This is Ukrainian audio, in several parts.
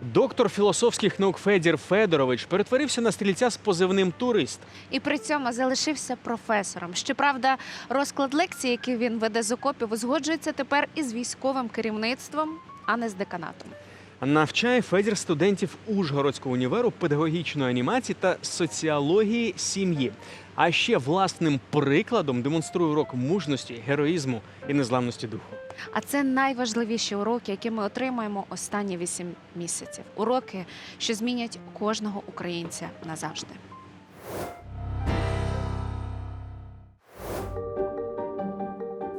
Доктор філософських наук Федір Федорович перетворився на стрільця з позивним турист. І при цьому залишився професором. Щоправда, розклад лекцій, який він веде з окопів, узгоджується тепер із військовим керівництвом, а не з деканатом. Навчає Федір студентів Ужгородського універу педагогічної анімації та соціології сім'ї. А ще власним прикладом демонструє урок мужності, героїзму і незламності духу. А це найважливіші уроки, які ми отримаємо останні вісім місяців. Уроки, що змінять кожного українця назавжди.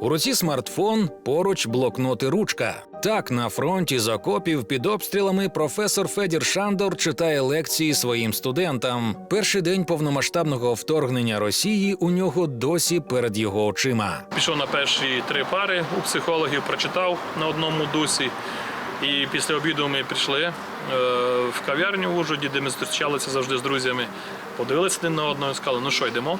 У руці смартфон, поруч блокнот і ручка. Так, на фронті з окопів під обстрілами професор Федір Шандор читає лекції своїм студентам. Перший день повномасштабного вторгнення Росії у нього досі перед його очима. Пішов на перші три пари у психологів, прочитав на одному дусі. І після обіду ми прийшли е, в кав'ярню в Ужгороді, де ми зустрічалися завжди з друзями. Подивилися один на одного і сказали, ну що, йдемо?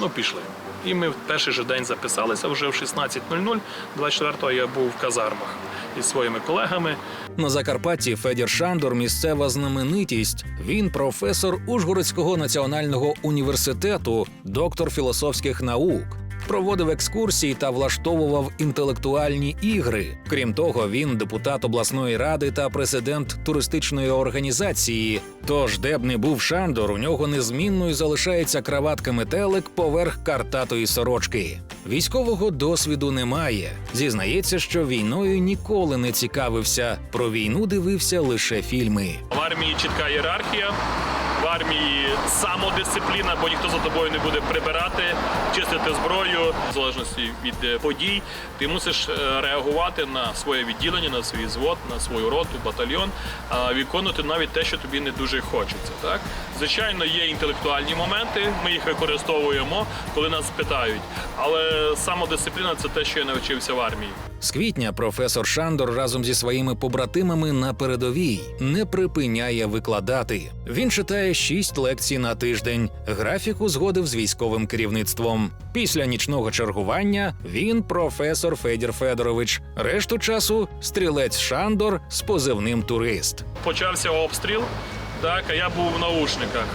Ну, пішли. І ми в перший же день записалися вже в 16.00. 24-го я був в казармах із своїми колегами. На Закарпатті Федір Шандор місцева знаменитість. Він професор Ужгородського національного університету, доктор філософських наук. Проводив екскурсії та влаштовував інтелектуальні ігри. Крім того, він депутат обласної ради та президент туристичної організації. Тож, де б не був Шандор, у нього незмінною залишається краватка метелик поверх картатої сорочки. Військового досвіду немає. Зізнається, що війною ніколи не цікавився. Про війну дивився лише фільми. В армії чітка ієрархія, в армії самодисципліна, бо ніхто за тобою не буде прибирати, чистити зброю. В залежності від е, подій, ти мусиш е, реагувати на своє відділення, на свій звод, на свою роту, батальйон, виконувати навіть те, що тобі не дуже хочеться. Так? Звичайно, є інтелектуальні моменти, ми їх використовуємо, коли нас питають. Але самодисципліна це те, що я навчився в армії. З квітня професор Шандор разом зі своїми побратимами на передовій не припиняє викладати. Він читає шість лекцій на тиждень. Графіку згодив з військовим керівництвом. Після нічного чергування він професор Федір Федорович. Решту часу стрілець Шандор з позивним турист. Почався обстріл, так, а я був в наушниках.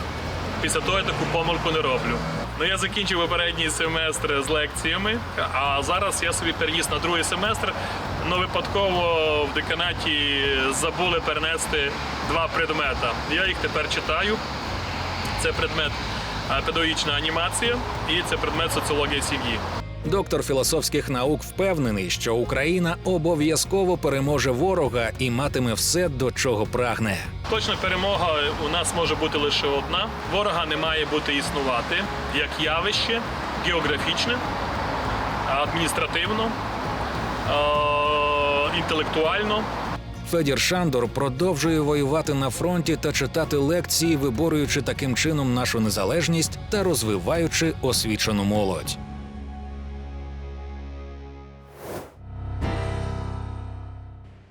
Після того я таку помилку не роблю. Ну, я закінчив попередній семестр з лекціями, а зараз я собі переїзд на другий семестр. Ну, випадково в деканаті забули перенести два предмета. Я їх тепер читаю. Це предмет е, педагогічна анімація і це предмет соціологія сім'ї. Доктор філософських наук впевнений, що Україна обов'язково переможе ворога і матиме все, до чого прагне. Точна перемога у нас може бути лише одна. Ворога не має бути існувати як явище географічне, адміністративно, е, інтелектуально. Федір Шандор продовжує воювати на фронті та читати лекції, виборюючи таким чином нашу незалежність та розвиваючи освічену молодь.